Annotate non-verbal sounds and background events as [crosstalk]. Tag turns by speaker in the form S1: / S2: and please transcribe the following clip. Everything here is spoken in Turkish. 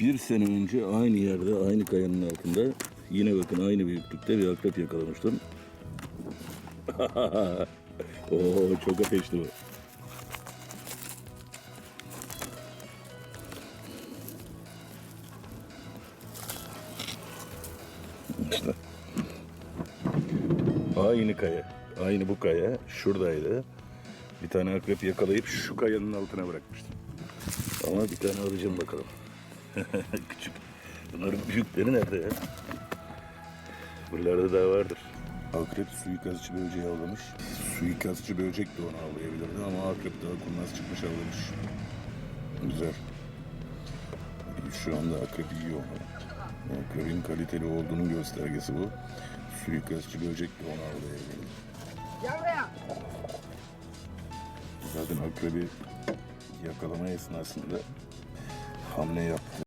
S1: Bir sene önce aynı yerde, aynı kayanın altında yine bakın aynı büyüklükte bir akrep yakalamıştım. [laughs] Oo çok ateşli bu. İşte. Aynı kaya. Aynı bu kaya. Şuradaydı. Bir tane akrep yakalayıp şu kayanın altına bırakmıştım. Ama bir tane alacağım bakalım. [laughs] Küçük. Bunların büyükleri nerede ya? Buralarda daha vardır. Akrep suikastçı böceği avlamış. Suikastçı böcek de onu avlayabilirdi ama akrep daha kurnaz çıkmış avlamış. Güzel. Şu anda akrep yiyor onu. Akrebin kaliteli olduğunun göstergesi bu. Suikastçı böcek de onu avlayabilir.
S2: Gel buraya.
S1: Zaten akrebi yakalama esnasında hamle yaptı.